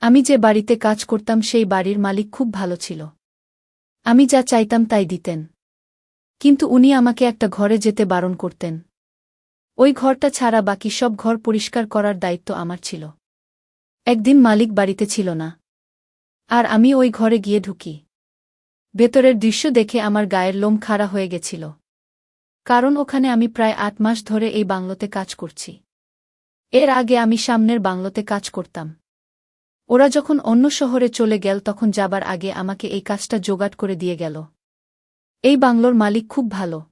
আমি যে বাড়িতে কাজ করতাম সেই বাড়ির মালিক খুব ভালো ছিল। আমি যা চাইতাম তাই দিতেন। কিন্তু উনি আমাকে একটা ঘরে যেতে বারণ করতেন। ওই ঘরটা ছাড়া বাকি সব ঘর পরিষ্কার করার দায়িত্ব আমার ছিল। একদিন মালিক বাড়িতে ছিল না। আর আমি ওই ঘরে গিয়ে ঢুকি। ভেতরের দৃশ্য দেখে আমার গায়ের লোম খাড়া হয়ে গেছিল। কারণ ওখানে আমি প্রায় আট মাস ধরে এই বাংলোতে কাজ করছি। এর আগে আমি সামনের বাংলোতে কাজ করতাম। ওরা যখন অন্য শহরে চলে গেল, তখন যাবার আগে আমাকে এই কাজটা জোগাড় করে দিয়ে গেল। এই বাংলোর মালিক খুব ভালো।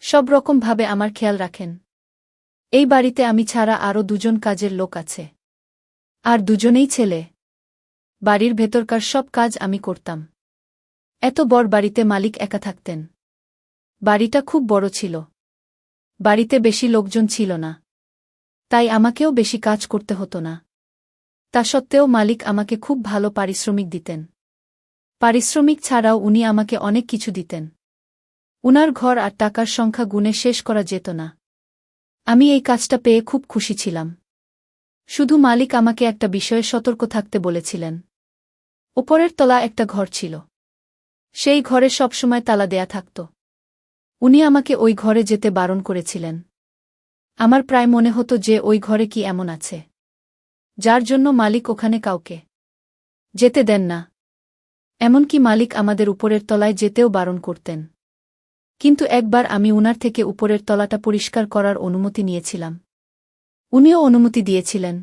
সব রকমভাবে আমার খেয়াল রাখেন। এই বাড়িতে আমি ছাড়া আরও দুজন কাজের লোক আছে। আর দুজনেই ছেলে। বাড়ির ভেতরকার সব কাজ আমি করতাম। এত বড় বাড়িতে মালিক একা থাকতেন। বাড়িটা খুব বড় ছিল। বাড়িতে বেশি লোকজন ছিল না। তাই আমাকেও বেশি কাজ করতে হতো না। তা সত্ত্বেও মালিক আমাকে খুব ভালো পারিশ্রমিক দিতেন। পারিশ্রমিক ছাড়াও উনি আমাকে অনেক কিছু দিতেন। উনার ঘর আর টাকার সংখ্যা গুণে শেষ করা যেত না। আমি এই কাজটা পেয়ে খুব খুশি ছিলাম। শুধু মালিক আমাকে একটা বিষয়ে সতর্ক থাকতে বলেছিলেন। ওপরের তলা একটা ঘর ছিল। সেই ঘরে সবসময় তালা দেয়া থাকত। উনি আমাকে ওই ঘরে যেতে বারণ করেছিলেন। আমার প্রায় মনে হতো যে ওই ঘরে কি এমন আছে। যার জন্য মালিক ওখানে কাউকে যেতে দেন না। এমনকি মালিক আমাদের উপরের তলায় যেতেও বারণ করতেন। কিন্তু একবার আমি উনার থেকে উপরের তলাটা পরিষ্কার করার অনুমতি নিয়েছিলাম। উনিও অনুমতি দিয়েছিলেন।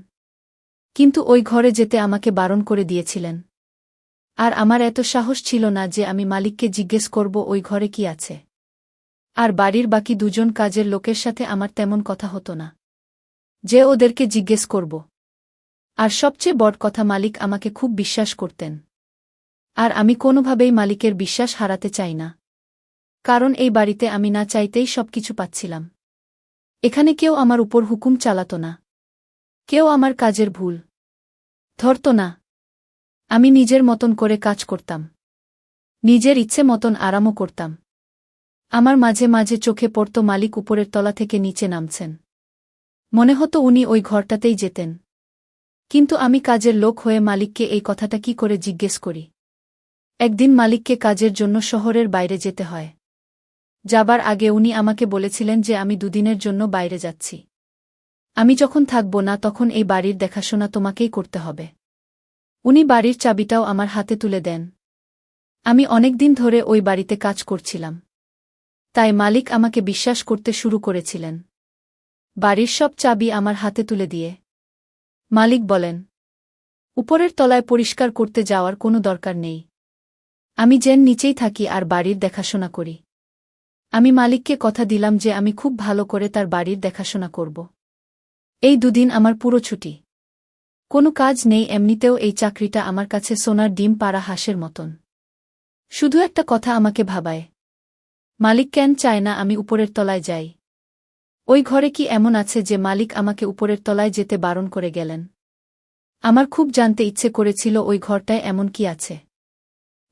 কিন্তু ওই ঘরে যেতে আমাকে বারণ করে দিয়েছিলেন। আর আমার এত সাহস ছিল না যে আমি মালিককে জিজ্ঞেস করব ওই ঘরে কি আছে। আর বাড়ির বাকি দুজন কাজের লোকের সাথে আমার তেমন কথা হতো না। যে ওদেরকে জিজ্ঞেস করব। আর সবচেয়ে বড় কথা মালিক আমাকে খুব বিশ্বাস করতেন। আর আমি কোনোভাবেই মালিকের বিশ্বাস হারাতে চাই না। কারণ এই বাড়িতে আমি না চাইতেই সবকিছু পাচ্ছিলাম। এখানে কেউ আমার উপর হুকুম চালাত না। কেউ আমার কাজের ভুল ধরত না। আমি নিজের মতন করে কাজ করতাম। নিজের ইচ্ছে মতন আরামও করতাম। আমার মাঝে মাঝে চোখে পড়ত মালিক উপরের তলা থেকে নিচে নামছেন। মনে হতো উনি ওই ঘরটাতেই যেতেন। কিন্তু আমি কাজের লোক হয়ে মালিককে এই কথাটা কি করে জিজ্ঞেস করি? একদিন মালিককে কাজের জন্য শহরের বাইরে যেতে হয়। যাবার আগে উনি আমাকে বলেছিলেন যে আমি দুদিনের জন্য বাইরে যাচ্ছি। আমি যখন থাকব না তখন এই বাড়ির দেখাশোনা তোমাকেই করতে হবে। উনি বাড়ির চাবিটাও আমার হাতে তুলে দেন। আমি অনেক দিন ধরে ওই বাড়িতে কাজ করছিলাম। তাই মালিক আমাকে বিশ্বাস করতে শুরু করেছিলেন। বাড়ির সব চাবি আমার হাতে তুলে দিয়ে মালিক বলেন, উপরের তলায় পরিষ্কার করতে যাওয়ার কোনো দরকার নেই। আমি যেন নিচেই থাকি আর বাড়ির দেখাশোনা করি। আমি মালিককে কথা দিলাম যে আমি খুব ভালো করে তার বাড়ির দেখাশোনা করব। এই দুদিন আমার পুরো ছুটি। কোনো কাজ নেই, এমনিতেও এই চাকরিটা আমার কাছে সোনার ডিম পাড়া হাঁসের মতন। শুধু একটা কথা আমাকে ভাবায়, মালিক কেন চায় না আমি উপরের তলায় যাই? ওই ঘরে কি এমন আছে যে মালিক আমাকে উপরের তলায় যেতে বারণ করে গেলেন? আমার খুব জানতে ইচ্ছে করেছিল ওই ঘরটায় এমন কি আছে।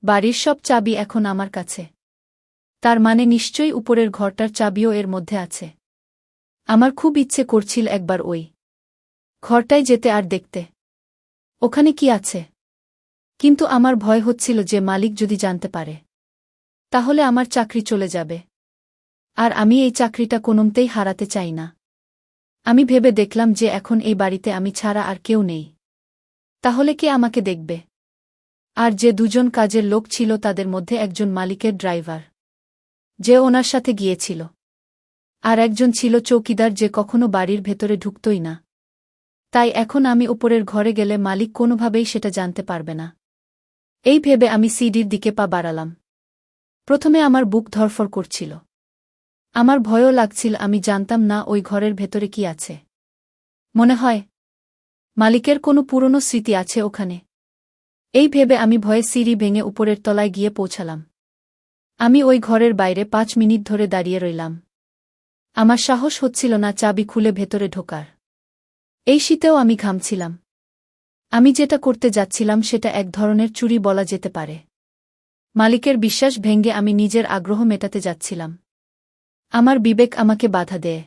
বাড়ির সব চাবি এখন আমার কাছে। তার মানে নিশ্চয়ই উপরের ঘরটার চাবিও এর মধ্যে আছে। আমার খুব ইচ্ছে করছিল একবার ওই ঘরটায় যেতে আর দেখতে। ওখানে কি আছে? কিন্তু আমার ভয় হচ্ছিল যে মালিক যদি জানতে পারে, তাহলে আমার চাকরি চলে যাবে। আর আমি এই চাকরিটা কোনোমতেই হারাতে চাই না। আমি ভেবে দেখলাম যে এখন এই বাড়িতে আমি ছাড়া আর কেউ নেই। তাহলে কে আমাকে দেখবে? আর যে দুজন কাজের লোক ছিল তাদের মধ্যে একজন মালিকের ড্রাইভার। যে ওনার সাথে গিয়েছিল। আর একজন ছিল চৌকিদার যে কখনো বাড়ির ভেতরে ঢুকতই না। তাই এখন আমি উপরের ঘরে গেলে মালিক কোনোভাবেই সেটা জানতে পারবে না। এই ভেবে আমি সিডির দিকে পা বাড়ালাম। প্রথমে আমার বুক ধরফর করছিল। আমার ভয়ও লাগছিল, আমি জানতাম না ওই ঘরের ভেতরে কি আছে। মনে হয়, মালিকের কোনো পুরনো স্মৃতি আছে ওখানে। এই ভেবে আমি ভয়ে সিঁড়ি ভেঙে উপরের তলায় গিয়ে পৌঁছালাম। আমি ওই ঘরের বাইরে পাঁচ মিনিট ধরে দাঁড়িয়ে রইলাম। আমার সাহস হচ্ছিল না চাবি খুলে ভেতরে ঢোকার। এই শীতেও আমি ঘামছিলাম। আমি যেটা করতে যাচ্ছিলাম সেটা এক ধরনের চুরি বলা যেতে পারে। মালিকের বিশ্বাস ভেঙ্গে আমি নিজের আগ্রহ মেটাতে যাচ্ছিলাম। আমার বিবেক আমাকে বাধা দেয়।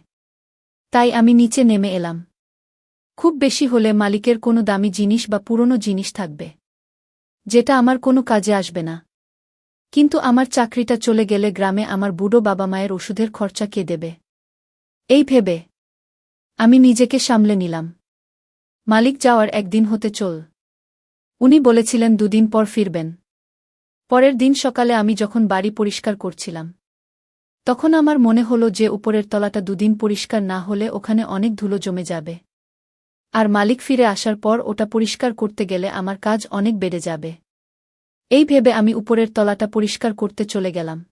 তাই আমি নিচে নেমে এলাম। খুব বেশি হলে মালিকের কোনো দামি জিনিস বা পুরনো জিনিস থাকবে, যেটা আমার কোনো কাজে আসবে না। কিন্তু আমার চাকরিটা চলে গেলে গ্রামে আমার বুড়ো বাবা মায়ের ওষুধের খরচা কে দেবে? এই ভেবে আমি নিজেকে সামলে নিলাম। মালিক যাওয়ার একদিন হতে চল। উনি বলেছিলেন, দুদিন পর ফিরবেন। পরের দিন সকালে আমি যখন বাড়ি পরিষ্কার করছিলাম তখন আমার মনে হলো যে উপরের তলাটা দুদিন পরিষ্কার না হলে ওখানে অনেক ধুলো জমে যাবে। আর মালিক ফিরে আসার পর ওটা পরিষ্কার করতে গেলে আমার কাজ অনেক বেড়ে যাবে। এই ভেবে আমি উপরের তলাটা পরিষ্কার করতে চলে গেলাম।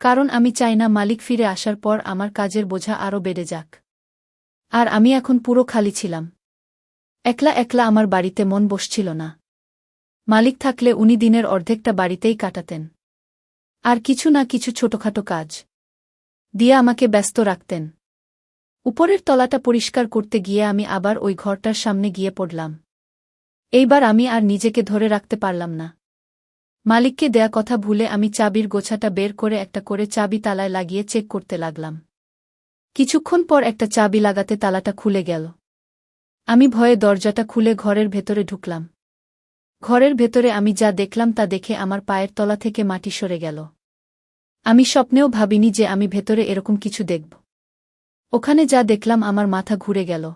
কারণ আমি চাই না মালিক ফিরে আসার পর আমার কাজের বোঝা আরও বেড়ে যাক। আর আমি এখন পুরো খালি ছিলাম। একলা একলা আমার বাড়িতে মন বসছিল না। মালিক থাকলে উনি দিনের অর্ধেকটা বাড়িতেই কাটাতেন। আর কিছু না কিছু ছোটখাটো কাজ। দিয়ে আমাকে ব্যস্ত রাখতেন। উপরের তলাটা পরিষ্কার করতে গিয়ে আমি আবার ওই ঘরটার সামনে গিয়ে পড়লাম। এইবার আমি আর নিজেকে ধরে রাখতে পারলাম না। মালিককে দেয়া কথা ভুলে আমি চাবির গোছাটা বের করে একটা করে চাবি তালায় লাগিয়ে চেক করতে লাগলাম। কিছুক্ষণ পর একটা চাবি লাগাতে তালাটা খুলে গেল। আমি ভয়ে দরজাটা খুলে ঘরের ভেতরে ঢুকলাম। ঘরের ভেতরে আমি যা দেখলাম তা দেখে আমার পায়ের তলা থেকে মাটি সরে গেল। আমি স্বপ্নেও ভাবিনি যে আমি ভেতরে এরকম কিছু দেখব। ওখানে যা দেখলাম আমার মাথা ঘুরে গেল।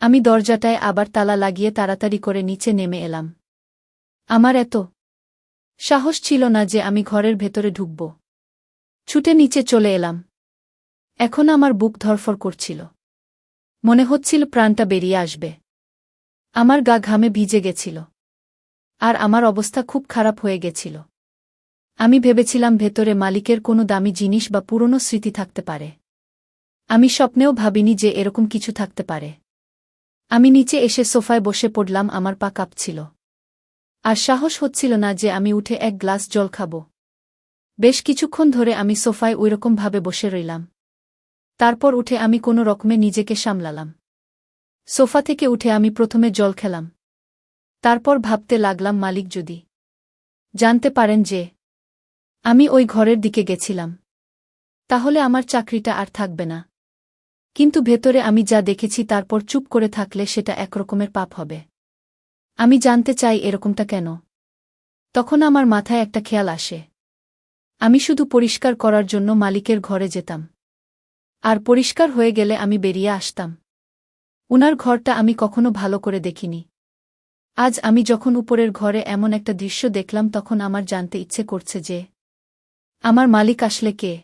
আমি দরজাটায় আবার তালা লাগিয়ে তাড়াতাড়ি করে নিচে নেমে এলাম। আমার এত সাহস ছিল না যে আমি ঘরের ভেতরে ঢুকব। ছুটে নিচে চলে এলাম। এখন আমার বুক ধরফর করছিল। মনে হচ্ছিল প্রাণটা বেরিয়ে আসবে। আমার গা ঘামে ভিজে গেছিল। আর আমার অবস্থা খুব খারাপ হয়ে গেছিল। আমি ভেবেছিলাম ভেতরে মালিকের কোনো দামি জিনিস বা পুরনো স্মৃতি থাকতে পারে। আমি স্বপ্নেও ভাবিনি যে এরকম কিছু থাকতে পারে। আমি নিচে এসে সোফায় বসে পড়লাম, আমার পা কাঁপছিল। আর সাহস হচ্ছিল না যে আমি উঠে এক গ্লাস জল খাব। বেশ কিছুক্ষণ ধরে আমি সোফায় ওইরকমভাবে বসে রইলাম। তারপর উঠে আমি কোনো রকমে নিজেকে সামলালাম। সোফা থেকে উঠে আমি প্রথমে জল খেলাম। তারপর ভাবতে লাগলাম, মালিক যদি জানতে পারেন যে আমি ওই ঘরের দিকে গেছিলাম। তাহলে আমার চাকরিটা আর থাকবে না। কিন্তু ভেতরে আমি যা দেখেছি তারপর চুপ করে থাকলে সেটা একরকমের পাপ হবে। আমি জানতে চাই এরকমটা কেন? তখন আমার মাথায় একটা খেয়াল আসে। আমি শুধু পরিষ্কার করার জন্য মালিকের ঘরে যেতাম। আর পরিষ্কার হয়ে গেলে আমি বেরিয়ে আসতাম। উনার ঘরটা আমি কখনো ভালো করে দেখিনি। আজ আমি যখন উপরের ঘরে এমন একটা দৃশ্য দেখলাম তখন আমার জানতে ইচ্ছে করছে যে আমার মালিক আসলে কে?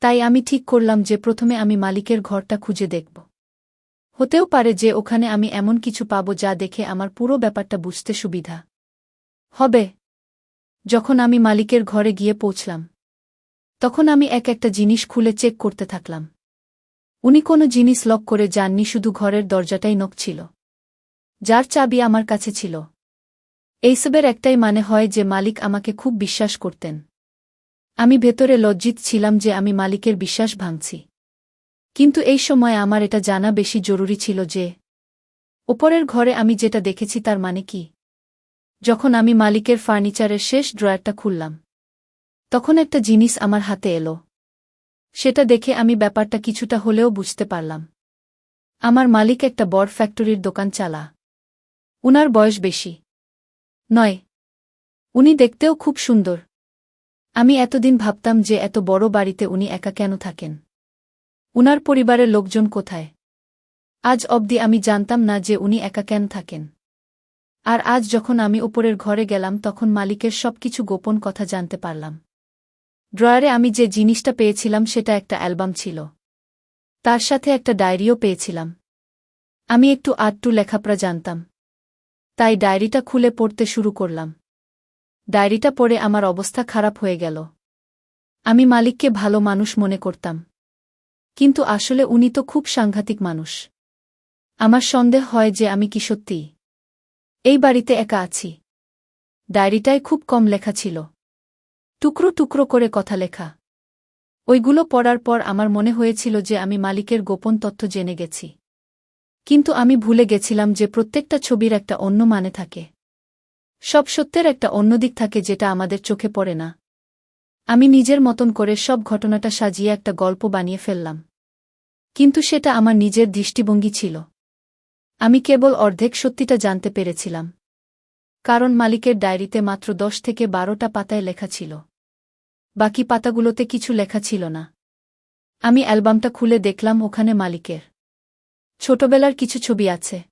তাই আমি ঠিক করলাম যে প্রথমে আমি মালিকের ঘরটা খুঁজে দেখব। হতেও পারে যে ওখানে আমি এমন কিছু পাব যা দেখে আমার পুরো ব্যাপারটা বুঝতে সুবিধা হবে। যখন আমি মালিকের ঘরে গিয়ে পৌঁছলাম, তখন আমি এক একটা জিনিস খুলে চেক করতে থাকলাম। উনি কোনো জিনিস লক করে যাননি, শুধু ঘরের দরজাটাই নক ছিল, যার চাবি আমার কাছে ছিল। এইসবের একটাই মানে হয় যে মালিক আমাকে খুব বিশ্বাস করতেন। আমি ভেতরে লজ্জিত ছিলাম যে আমি মালিকের বিশ্বাস ভাঙছি। কিন্তু এই সময় আমার এটা জানা বেশি জরুরি ছিল যে ওপরের ঘরে আমি যেটা দেখেছি তার মানে কি? যখন আমি মালিকের ফার্নিচারের শেষ ড্রয়ারটা খুললাম, তখন একটা জিনিস আমার হাতে এলো। সেটা দেখে আমি ব্যাপারটা কিছুটা হলেও বুঝতে পারলাম। আমার মালিক একটা বড় ফ্যাক্টরির দোকান চালা। উনার বয়স বেশি। নয়। উনি দেখতেও খুব সুন্দর। আমি এতদিন ভাবতাম যে এত বড় বাড়িতে উনি একা কেন থাকেন? উনার পরিবারের লোকজন কোথায়? আজ অবধি আমি জানতাম না যে উনি একা কেন থাকেন। আর আজ যখন আমি ওপরের ঘরে গেলাম, তখন মালিকের সবকিছু গোপন কথা জানতে পারলাম। ড্রয়ারে আমি যে জিনিসটা পেয়েছিলাম, সেটা একটা অ্যালবাম ছিল। তার সাথে একটা ডায়েরিও পেয়েছিলাম। আমি একটু আটটু লেখাপড়া জানতাম। তাই ডায়েরিটা খুলে পড়তে শুরু করলাম। ডায়েরিটা পড়ে আমার অবস্থা খারাপ হয়ে গেল। আমি মালিককে ভালো মানুষ মনে করতাম। কিন্তু আসলে উনি তো খুব সাংঘাতিক মানুষ। আমার সন্দেহ হয় যে আমি কি সত্যি? এই বাড়িতে একা আছি। ডায়েরিটায় খুব কম লেখা ছিল। টুকরো টুকরো করে কথা লেখা। ওইগুলো পড়ার পর আমার মনে হয়েছিল যে আমি মালিকের গোপন তথ্য জেনে গেছি। কিন্তু আমি ভুলে গেছিলাম যে প্রত্যেকটা ছবির একটা অন্য মানে থাকে। সব সত্যের একটা অন্য দিক থাকে যেটা আমাদের চোখে পড়ে না। আমি নিজের মতন করে সব ঘটনাটা সাজিয়ে একটা গল্প বানিয়ে ফেললাম। কিন্তু সেটা আমার নিজের দৃষ্টিভঙ্গি ছিল। আমি কেবল অর্ধেক সত্যিটা জানতে পেরেছিলাম। কারণ মালিকের ডায়েরিতে মাত্র দশ থেকে বারোটা পাতায় লেখা ছিল। বাকি পাতাগুলোতে কিছু লেখা ছিল না। আমি অ্যালবামটা খুলে দেখলাম ওখানে মালিকের। ছোটবেলার কিছু ছবি আছে।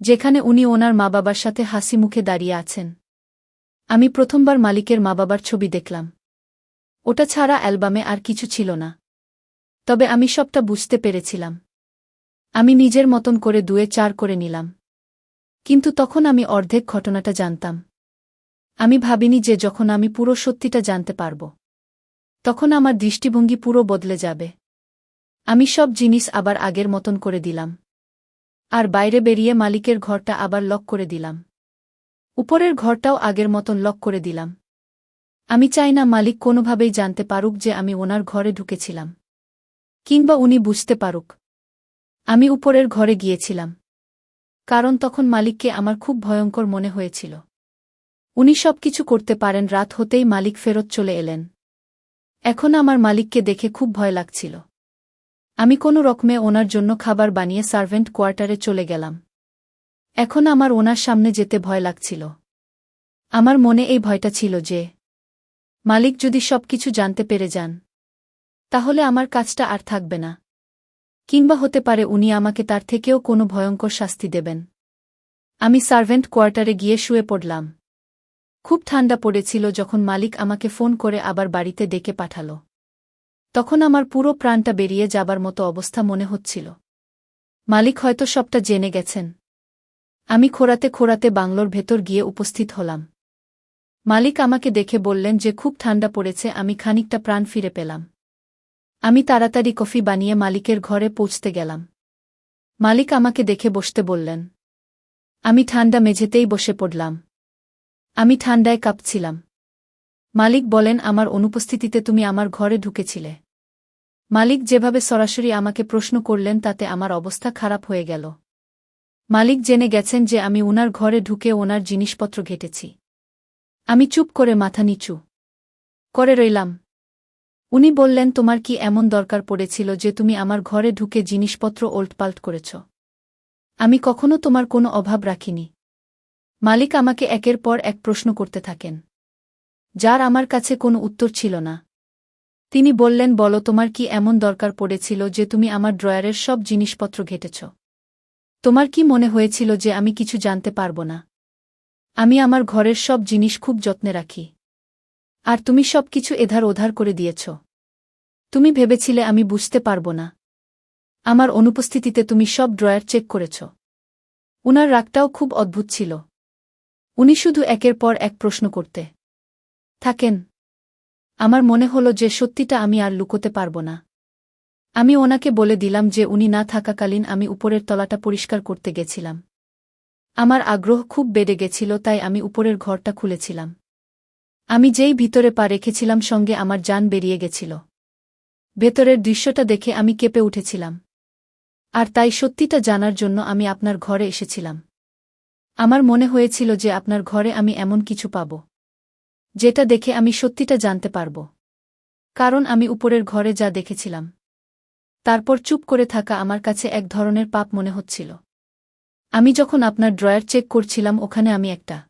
যেখানে উনি ওনার মা বাবার সাথে হাসি মুখে দাঁড়িয়ে আছেন। আমি প্রথমবার মালিকের মা বাবার ছবি দেখলাম। ওটা ছাড়া অ্যালবামে আর কিছু ছিল না। তবে আমি সবটা বুঝতে পেরেছিলাম। আমি নিজের মতন করে দুয়ে চার করে নিলাম। কিন্তু তখন আমি অর্ধেক ঘটনাটা জানতাম। আমি ভাবিনি যে যখন আমি পুরো সত্যিটা জানতে পারব, তখন আমার দৃষ্টিভঙ্গি পুরো বদলে যাবে। আমি সব জিনিস আবার আগের মতন করে দিলাম। আর বাইরে বেরিয়ে মালিকের ঘরটা আবার লক করে দিলাম। উপরের ঘরটাও আগের মতন লক করে দিলাম। আমি চাই না মালিক কোনোভাবেই জানতে পারুক যে আমি ওনার ঘরে ঢুকেছিলাম। কিংবা উনি বুঝতে পারুক। আমি উপরের ঘরে গিয়েছিলাম। কারণ তখন মালিককে আমার খুব ভয়ঙ্কর মনে হয়েছিল। উনি সব কিছু করতে পারেন, রাত হতেই মালিক ফেরত চলে এলেন। এখন আমার মালিককে দেখে খুব ভয় লাগছিল। আমি কোনো রকমে ওনার জন্য খাবার বানিয়ে সার্ভেন্ট কোয়ার্টারে চলে গেলাম। এখন আমার ওনার সামনে যেতে ভয় লাগছিল। আমার মনে এই ভয়টা ছিল যে, মালিক যদি সবকিছু জানতে পেরে যান, তাহলে আমার কাজটা আর থাকবে না। কিংবা হতে পারে উনি আমাকে তার থেকেও কোনো ভয়ঙ্কর শাস্তি দেবেন। আমি সার্ভেন্ট কোয়ার্টারে গিয়ে শুয়ে পড়লাম। খুব ঠান্ডা পড়েছিল যখন মালিক আমাকে ফোন করে আবার বাড়িতে ডেকে পাঠাল। তখন আমার পুরো প্রাণটা বেরিয়ে যাবার মতো অবস্থা মনে হচ্ছিল। মালিক হয়তো সবটা জেনে গেছেন। আমি খোরাতে খোরাতে বাংলোর ভেতর গিয়ে উপস্থিত হলাম। মালিক আমাকে দেখে বললেন যে খুব ঠান্ডা পড়েছে, আমি খানিকটা প্রাণ ফিরে পেলাম। আমি তাড়াতাড়ি কফি বানিয়ে মালিকের ঘরে পৌঁছতে গেলাম। মালিক আমাকে দেখে বসতে বললেন, আমি ঠান্ডা মেঝেতেই বসে পড়লাম। আমি ঠান্ডায় কাঁপছিলাম। মালিক বলেন, আমার অনুপস্থিতিতে তুমি আমার ঘরে ঢুকেছিলে। মালিক যেভাবে সরাসরি আমাকে প্রশ্ন করলেন তাতে আমার অবস্থা খারাপ হয়ে গেল। মালিক জেনে গেছেন যে আমি ওনার ঘরে ঢুকে ওনার জিনিসপত্র ঘেটেছি। আমি চুপ করে মাথা নিচু করে রইলাম। উনি বললেন, তোমার কি এমন দরকার পড়েছিল যে তুমি আমার ঘরে ঢুকে জিনিসপত্র ওল্টপাল্ট করেছ? আমি কখনো তোমার কোনো অভাব রাখিনি। মালিক আমাকে একের পর এক প্রশ্ন করতে থাকেন, যার আমার কাছে কোনো উত্তর ছিল না। তিনি বললেন, বলো, তোমার কি এমন দরকার পড়েছিল যে তুমি আমার ড্রয়ারের সব জিনিসপত্র ঘেটেছ? তোমার কি মনে হয়েছিল যে আমি কিছু জানতে পারব না? আমি আমার ঘরের সব জিনিস খুব যত্নে রাখি। আর তুমি সব কিছু এধার ওধার করে দিয়েছ। তুমি ভেবেছিলে আমি বুঝতে পারব না। আমার অনুপস্থিতিতে তুমি সব ড্রয়ার চেক করেছ। উনার রাগটাও খুব অদ্ভুত ছিল। উনি শুধু একের পর এক প্রশ্ন করতে থাকেন। আমার মনে হল যে সত্যিটা আমি আর লুকোতে পারব না। আমি ওনাকে বলে দিলাম যে উনি না থাকাকালীন আমি উপরের তলাটা পরিষ্কার করতে গেছিলাম। আমার আগ্রহ খুব বেড়ে গেছিল, তাই আমি উপরের ঘরটা খুলেছিলাম। আমি যেই ভিতরে পা রেখেছিলাম সঙ্গে আমার যান বেরিয়ে গেছিল। ভেতরের দৃশ্যটা দেখে আমি কেঁপে উঠেছিলাম। আর তাই সত্যিটা জানার জন্য আমি আপনার ঘরে এসেছিলাম। আমার মনে হয়েছিল যে আপনার ঘরে আমি এমন কিছু পাব। যেটা দেখে আমি সত্যিটা জানতে পারব। কারণ আমি উপরের ঘরে যা দেখেছিলাম। তারপর চুপ করে থাকা আমার কাছে এক ধরনের পাপ মনে হচ্ছিল। আমি যখন আপনার ড্রয়ার চেক করছিলাম, ওখানে আমি একটা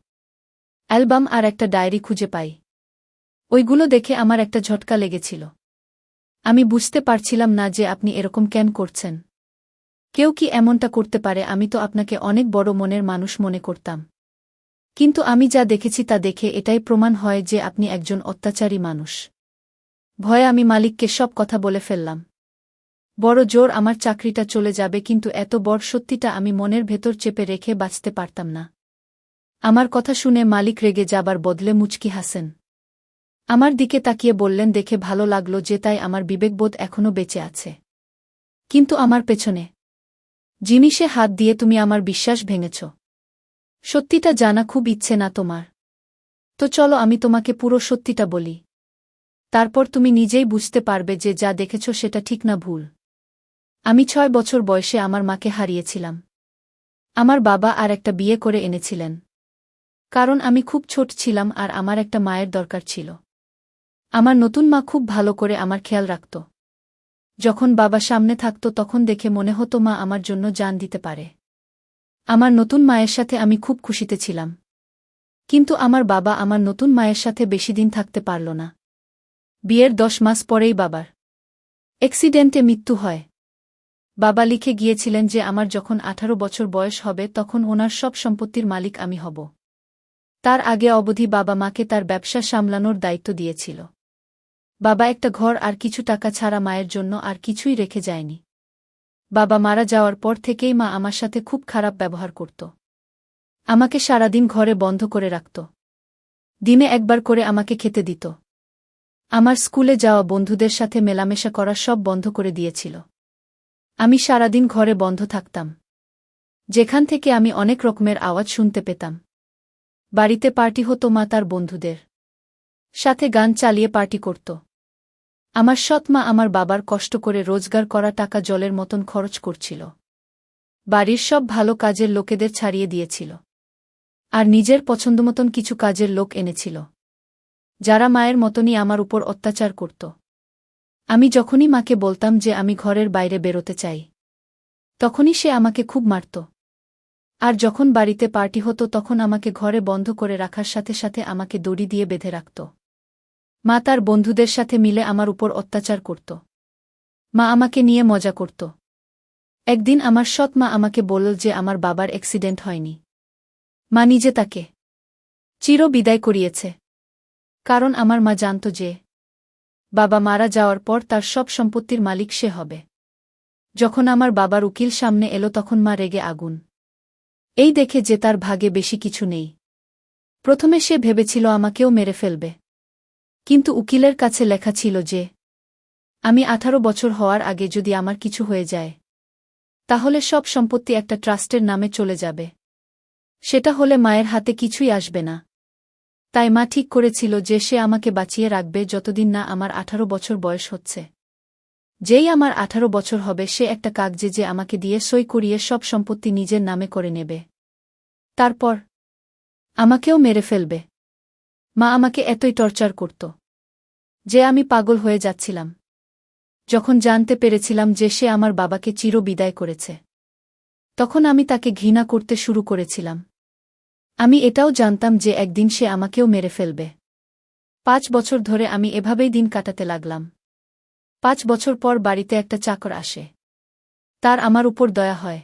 অ্যালবাম আর একটা ডায়েরি খুঁজে পাই। ওইগুলো দেখে আমার একটা ঝটকা লেগেছিল। আমি বুঝতে পারছিলাম না যে আপনি এরকম কেন করছেন। কেউ কি এমনটা করতে পারে, আমি তো আপনাকে অনেক বড় মনের মানুষ মনে করতাম। কিন্তু আমি যা দেখেছি তা দেখে এটাই প্রমাণ হয় যে আপনি একজন অত্যাচারী মানুষ। ভয়ে আমি মালিককে সব কথা বলে ফেললাম। বড় জোর আমার চাকরিটা চলে যাবে কিন্তু এত বড় সত্যিটা আমি মনের ভেতর চেপে রেখে বাঁচতে পারতাম না। আমার কথা শুনে মালিক রেগে যাবার বদলে মুচকি হাসেন। আমার দিকে তাকিয়ে বললেন, দেখে ভালো লাগল যে তাই আমার বিবেকবোধ এখনও বেঁচে আছে। কিন্তু আমার পেছনে। জিনিসে হাত দিয়ে তুমি আমার বিশ্বাস ভেঙেছ। সত্যিটা জানা খুব ইচ্ছে না তোমার। তো চলো আমি তোমাকে পুরো সত্যিটা বলি। তারপর তুমি নিজেই বুঝতে পারবে যে যা দেখেছ সেটা ঠিক না ভুল। আমি ছয় বছর বয়সে আমার মাকে হারিয়েছিলাম। আমার বাবা আর একটা বিয়ে করে এনেছিলেন। কারণ আমি খুব ছোট ছিলাম আর আমার একটা মায়ের দরকার ছিল। আমার নতুন মা খুব ভালো করে আমার খেয়াল রাখত। যখন বাবা সামনে থাকত তখন দেখে মনে হতো মা আমার জন্য জান দিতে পারে। আমার নতুন মায়ের সাথে আমি খুব খুশিতে ছিলাম। কিন্তু আমার বাবা আমার নতুন মায়ের সাথে বেশি দিন থাকতে পারল না। বিয়ের দশ মাস পরেই বাবার অ্যাক্সিডেন্টে মৃত্যু হয়। বাবা লিখে গিয়েছিলেন যে আমার যখন আঠারো বছর বয়স হবে তখন ওনার সব সম্পত্তির মালিক আমি হব। তার আগে অবধি বাবা মাকে তার ব্যবসা সামলানোর দায়িত্ব দিয়েছিল। বাবা একটা ঘর আর কিছু টাকা ছাড়া মায়ের জন্য আর কিছুই রেখে যায়নি। বাবা মারা যাওয়ার পর থেকেই মা আমার সাথে খুব খারাপ ব্যবহার করত। আমাকে সারাদিন ঘরে বন্ধ করে রাখত। দিনে একবার করে আমাকে খেতে দিত। আমার স্কুলে যাওয়া বন্ধুদের সাথে মেলামেশা করা সব বন্ধ করে দিয়েছিল। আমি সারাদিন ঘরে বন্ধ থাকতাম। যেখান থেকে আমি অনেক রকমের আওয়াজ শুনতে পেতাম। বাড়িতে পার্টি হতো মা তার বন্ধুদের। সাথে গান চালিয়ে পার্টি করত। আমার সৎমা আমার বাবার কষ্ট করে রোজগার করা টাকা জলের মতন খরচ করছিল। বাড়ির সব ভালো কাজের লোকেদের ছাড়িয়ে দিয়েছিল। আর নিজের পছন্দমতন কিছু কাজের লোক এনেছিল। যারা মায়ের মতনই আমার উপর অত্যাচার করত। আমি যখনই মাকে বলতাম যে আমি ঘরের বাইরে বেরোতে চাই, তখনই সে আমাকে খুব মারত। আর যখন বাড়িতে পার্টি হতো তখন আমাকে ঘরে বন্ধ করে রাখার সাথে সাথে আমাকে দড়ি দিয়ে বেঁধে রাখত। মা তার বন্ধুদের সাথে মিলে আমার উপর অত্যাচার করত। মা আমাকে নিয়ে মজা করত। একদিন আমার সৎ মা আমাকে বলল যে আমার বাবার অ্যাক্সিডেন্ট হয়নি। মা নিজে তাকে চির বিদায় করিয়েছে। কারণ আমার মা জানত যে বাবা মারা যাওয়ার পর তার সব সম্পত্তির মালিক সে হবে। যখন আমার বাবার উকিল সামনে এলো তখন মা রেগে আগুন। এই দেখে যে তার ভাগে বেশি কিছু নেই। প্রথমে সে ভেবেছিল আমাকেও মেরে ফেলবে। কিন্তু উকিলের কাছে লেখা ছিল যে, আমি আঠারো বছর হওয়ার আগে যদি আমার কিছু হয়ে যায়, তাহলে সব সম্পত্তি একটা ট্রাস্টের নামে চলে যাবে। সেটা হলে মায়ের হাতে কিছুই আসবে না। তাই মা ঠিক করেছিল যে সে আমাকে বাঁচিয়ে রাখবে যতদিন না আমার আঠারো বছর বয়স হচ্ছে। যেই আমার আঠারো বছর হবে, সে একটা কাগজে যে আমাকে দিয়ে সই করিয়ে সব সম্পত্তি নিজের নামে করে নেবে। তারপর, আমাকেও মেরে ফেলবে। মা আমাকে এতই টর্চার করত যে আমি পাগল হয়ে যাচ্ছিলাম। যখন জানতে পেরেছিলাম যে সে আমার বাবাকে চির বিদায় করেছে। তখন আমি তাকে ঘৃণা করতে শুরু করেছিলাম। আমি এটাও জানতাম যে একদিন সে আমাকেও মেরে ফেলবে। পাঁচ বছর ধরে আমি এভাবেই দিন কাটাতে লাগলাম। পাঁচ বছর পর বাড়িতে একটা চাকর আসে। তার আমার উপর দয়া হয়।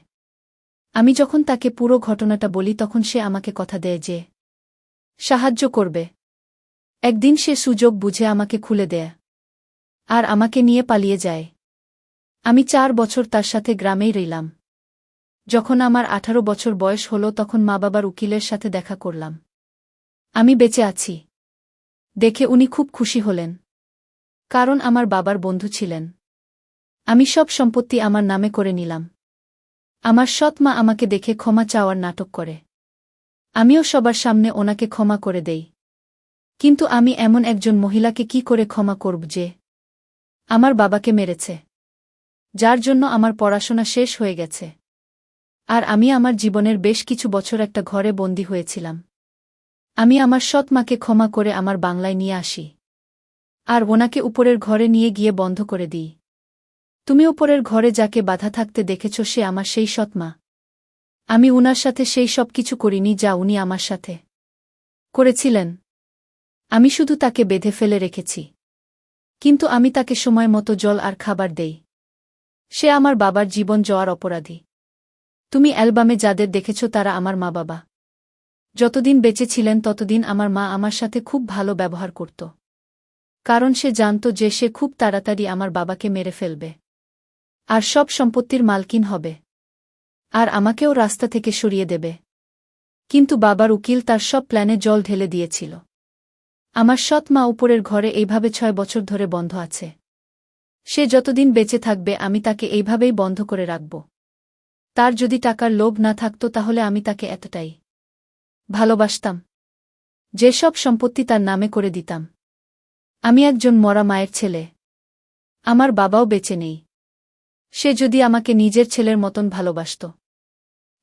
আমি যখন তাকে পুরো ঘটনাটা বলি তখন সে আমাকে কথা দেয় যে, সাহায্য করবে। একদিন সে সুযোগ বুঝে আমাকে খুলে দেয়। আর আমাকে নিয়ে পালিয়ে যায়। আমি চার বছর তার সাথে গ্রামেই রইলাম। যখন আমার আঠারো বছর বয়স হল তখন মা বাবার উকিলের সাথে দেখা করলাম। আমি বেঁচে আছি। দেখে উনি খুব খুশি হলেন। কারণ আমার বাবার বন্ধু ছিলেন। আমি সব সম্পত্তি আমার নামে করে নিলাম। আমার সৎ মা আমাকে দেখে ক্ষমা চাওয়ার নাটক করে। আমিও সবার সামনে ওনাকে ক্ষমা করে দেই। কিন্তু আমি এমন একজন মহিলাকে কি করে ক্ষমা করব যে আমার বাবাকে মেরেছে, যার জন্য আমার পড়াশোনা শেষ হয়ে গেছে। আর আমি আমার জীবনের বেশ কিছু বছর একটা ঘরে বন্দী হয়েছিলাম। আমি আমার সৎ মাকে ক্ষমা করে আমার বাংলায় নিয়ে আসি। আর ওনাকে উপরের ঘরে নিয়ে গিয়ে বন্ধ করে দিই। তুমি উপরের ঘরে যাকে বাধা থাকতে দেখেছ সে আমার সেই সৎমা আমি উনার সাথে সেই সব কিছু করিনি যা উনি আমার সাথে করেছিলেন। আমি শুধু তাকে বেঁধে ফেলে রেখেছি। কিন্তু আমি তাকে সময় মতো জল আর খাবার দেই। সে আমার বাবার জীবন যাওয়ার অপরাধী। তুমি অ্যালবামে যাদের দেখেছ তারা আমার মা বাবা। যতদিন বেঁচে ছিলেন ততদিন আমার মা আমার সাথে খুব ভালো ব্যবহার করত। কারণ সে জানত যে সে খুব তাড়াতাড়ি আমার বাবাকে মেরে ফেলবে। আর সব সম্পত্তির মালকিন হবে। আর আমাকেও রাস্তা থেকে সরিয়ে দেবে। কিন্তু বাবার উকিল তার সব প্ল্যানে জল ঢেলে দিয়েছিল। আমার সৎ মা উপরের ঘরে এইভাবে ছয় বছর ধরে বন্ধ আছে। সে যতদিন বেঁচে থাকবে, আমি তাকে এইভাবেই বন্ধ করে রাখব। তার যদি টাকার লোভ না থাকত, তাহলে আমি তাকে এতটাই ভালোবাসতাম যেসব সম্পত্তি তার নামে করে দিতাম। আমি একজন মরা মায়ের ছেলে। আমার বাবাও বেঁচে নেই। সে যদি আমাকে নিজের ছেলের মতন ভালোবাসত,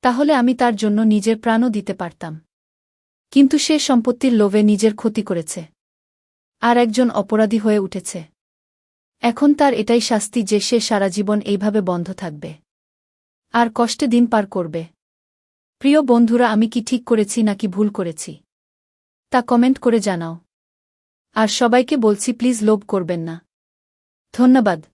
তাহলে আমি তার জন্য নিজের প্রাণও দিতে পারতাম। কিন্তু সে সম্পত্তির লোভে নিজের ক্ষতি করেছে। আর একজন অপরাধী হয়ে উঠেছে। এখন তার এটাই শাস্তি যে সে সারা জীবন এইভাবে বন্ধ থাকবে। আর কষ্টে দিন পার করবে। প্রিয় বন্ধুরা, আমি কি ঠিক করেছি নাকি ভুল করেছি? তা কমেন্ট করে জানাও। আর সবাইকে বলছি, প্লিজ লোভ করবেন না। ধন্যবাদ।